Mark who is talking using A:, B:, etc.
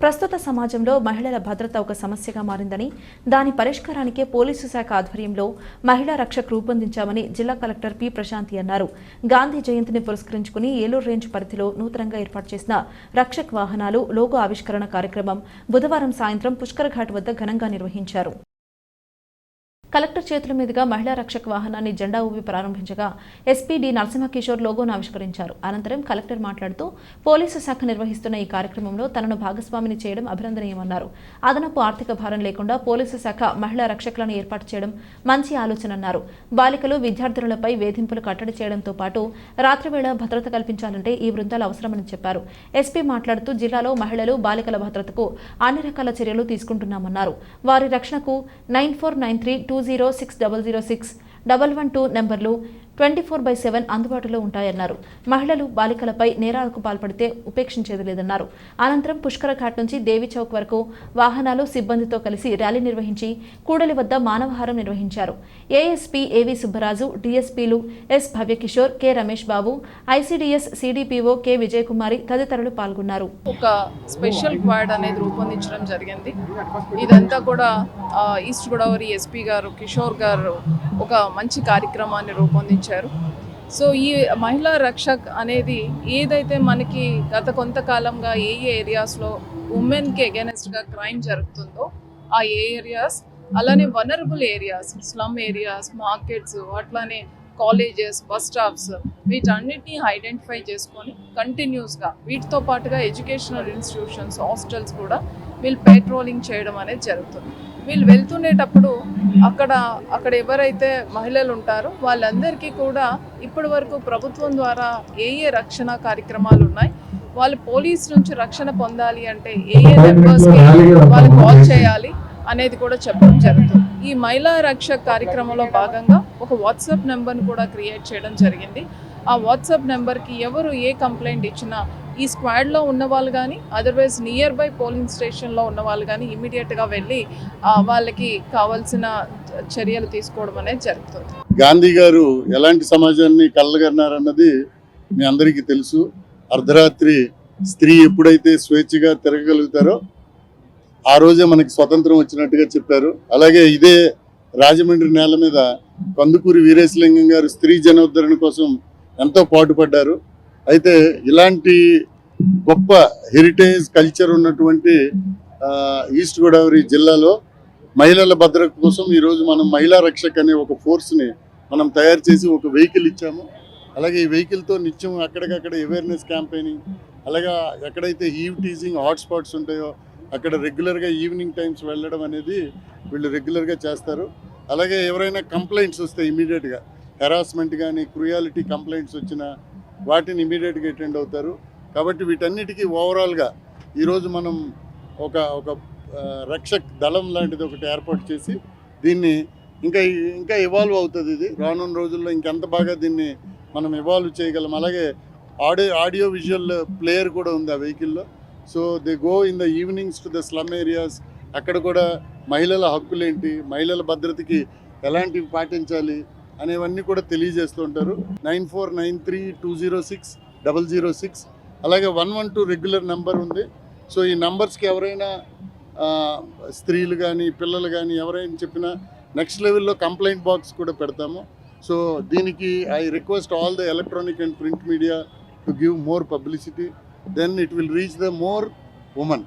A: ప్రస్తుత సమాజంలో మహిళల భద్రత ఒక సమస్యగా మారిందని దాని పరిష్కారానికే పోలీసు శాఖ ఆధ్వర్యంలో మహిళా రక్షక్ రూపొందించామని జిల్లా కలెక్టర్ పి ప్రశాంతి అన్నారు. గాంధీ జయంతిని పురస్కరించుకుని ఏలూరు రేంజ్ పరిధిలో నూతనంగా ఏర్పాటు చేసిన రక్షక్ వాహనాలు లోగో ఆవిష్కరణ కార్యక్రమం బుధవారం సాయంత్రం పుష్కరఘాట్ వద్ద ఘనంగా నిర్వహించారు. కలెక్టర్ చేతుల మీదుగా మహిళా రక్షక వాహనాన్ని జెండా ఊపి ప్రారంభించగా ఎస్పీ డి నరసింహకిషోర్ లోగోను ఆవిష్కరించారు. అనంతరం కలెక్టర్ మాట్లాడుతూ పోలీసు శాఖ నిర్వహిస్తున్న ఈ కార్యక్రమంలో తనను భాగస్వామిని చేయడం అభినందనీయమన్నారు. అదనపు ఆర్థిక భారం లేకుండా పోలీసు శాఖ మహిళా రక్షకులను ఏర్పాటు చేయడం మంచి ఆలోచన అన్నారు బాలికలు విద్యార్థినులపై వేధింపులు కట్టడి చేయడంతో పాటు రాత్రివేళ భద్రత కల్పించాలంటే ఈ బృందాలు అవసరమని చెప్పారు. ఎస్పీ మాట్లాడుతూ జిల్లాలో మహిళలు బాలికల భద్రతకు అన్ని రకాల చర్యలు తీసుకుంటున్నామన్నారు. వారి రక్షణకు nine four nine three two zero six double zero six double one two నెంబర్లు ట్వంటీ ఫోర్ బై సెవెన్ అందుబాటులో ఉంటాయన్నారు. మహిళలు బాలికలపై నేరాలకు పాల్పడితే ఉపేక్షించేది లేదన్నారు అనంతరం పుష్కర ఘాట్ నుంచి దేవి చౌక్ వరకు వాహనాలు సిబ్బందితో కలిసి ర్యాలీ నిర్వహించి కూడలి వద్ద మానవహారం నిర్వహించారు. ASP AV Subbaraju డీఎస్పీలు S Bhavyakishore K Ramesh Babu ICDS CDPO K Vijayakumari తదితరులు పాల్గొన్నారు.
B: ఒక స్పెషల్ క్వాడ్ అనేది రూపొందించడం జరిగింది. ఇదంతా కూడా ఈస్ట్ గోదావరి ఎస్పీ గారు కిషోర్ గారు ఒక మంచి కార్యక్రమాన్ని రూపొందించారు. సో ఈ మహిళా రక్షక్ అనేది ఏదైతే మనకి గత కొంతకాలంగా ఏ ఏ ఏరియాస్లో ఉమెన్కి అగెనెస్ట్గా క్రైమ్ జరుగుతుందో ఆ ఏ ఏరియాస్ అలానే vulnerable areas slum areas markets అట్లానే కాలేజెస్ బస్ స్టాప్స్ వీటన్నిటిని ఐడెంటిఫై చేసుకొని కంటిన్యూస్గా వీటితో పాటుగా ఎడ్యుకేషనల్ ఇన్స్టిట్యూషన్స్ హాస్టల్స్ కూడా వీళ్ళు పెట్రోలింగ్ చేయడం అనేది జరుగుతుంది. వీళ్ళు వెళ్తుండేటప్పుడు అక్కడ అక్కడ ఎవరైతే మహిళలు ఉంటారో వాళ్ళందరికీ కూడా ఇప్పటి వరకు ప్రభుత్వం ద్వారా ఏ ఏ రక్షణ కార్యక్రమాలు ఉన్నాయి? వాళ్ళు పోలీస్ నుంచి రక్షణ పొందాలి అంటే ఏ ఏ నెంబర్స్కి వాళ్ళు కాల్ చేయాలి అనేది కూడా చెప్పడం జరుగుతుంది. ఈ మహిళా రక్షక్ కార్యక్రమంలో భాగంగా ఒక వాట్సాప్ నెంబర్ని కూడా క్రియేట్ చేయడం జరిగింది. ఆ వాట్సాప్ నెంబర్కి ఎవరు ఏ కంప్లైంట్ ఇచ్చినా ఈ స్క్వాడ్లో ఉన్న వాళ్ళు కానీ అదర్వైజ్ నియర్ బై పోలింగ్ స్టేషన్లో ఉన్న వాళ్ళు కానీ ఇమీడియట్గా వెళ్ళి వాళ్ళకి కావాల్సిన చర్యలు తీసుకోవడం అనేది జరుగుతుంది.
C: గాంధీ గారు ఎలాంటి సమాజాన్ని కలగన్నారన్నది మీ అందరికీ తెలుసు. అర్ధరాత్రి స్త్రీ ఎప్పుడైతే స్వేచ్ఛగా తిరగగలుగుతారో ఆ రోజే మనకి స్వతంత్రం వచ్చినట్టుగా చెప్పారు. అలాగే ఇదే రాజమండ్రి నేల మీద కందుకూరి వీరేశలింగం గారు స్త్రీ జనోద్ధరణ కోసం ఎంతో పాటుపడ్డారు. అయితే ఇలాంటి గొప్ప హెరిటేజ్ కల్చర్ ఉన్నటువంటి ఈస్ట్ గోదావరి జిల్లాలో మహిళల భద్రత కోసం ఈరోజు మనం మహిళా రక్షక్ అనే ఒక ఫోర్స్ని మనం తయారు చేసి ఒక వెహికల్ ఇచ్చాము. అలాగే ఈ వెహికల్తో నిత్యం అక్కడికక్కడ అవేర్నెస్ క్యాంపెయినింగ్ అలాగే ఎక్కడైతే హీవ్ టీజింగ్ హాట్స్పాట్స్ ఉంటాయో అక్కడ రెగ్యులర్గా ఈవినింగ్ టైమ్స్ వెళ్ళడం అనేది వీళ్ళు రెగ్యులర్గా చేస్తారు. అలాగే ఎవరైనా కంప్లైంట్స్ వస్తాయి ఇమీడియట్గా హెరాస్మెంట్ కానీ క్రుయాలిటీ కంప్లైంట్స్ వచ్చినా వాటిని ఇమీడియట్గా అటెండ్ అవుతారు. కాబట్టి వీటన్నిటికీ ఓవరాల్గా ఈరోజు మనం ఒక ఒక రక్షక్ దళం లాంటిది ఒకటి ఏర్పాటు చేసి దీన్ని ఇంకా ఇంకా ఇవాల్వ్ అవుతుంది ఇది. రానున్న రోజుల్లో ఇంకెంత బాగా దీన్ని మనం ఇవాల్వ్ చేయగలం. అలాగే ఆడియో ఆడియో విజువల్ ప్లేయర్ కూడా ఉంది ఆ వెహికల్లో so they go in the evenings to the slum areas అక్కడ కూడా మహిళల హక్కులేంటి? మహిళల భద్రతకి ఎలాంటివి పాటించాలి? అనేవన్నీ కూడా తెలియజేస్తూ ఉంటారు. Nine four nine three two zero six double zero six. అలాగే one one two regular number ఉంది. సో ఈ నంబర్స్కి ఎవరైనా స్త్రీలు కానీ పిల్లలు కానీ ఎవరైనా చెప్పినా నెక్స్ట్ లెవెల్లో కంప్లైంట్ బాక్స్ కూడా పెడతాము. సో దీనికి I request all the electronic and print media to give more publicity. Then it will reach the more women.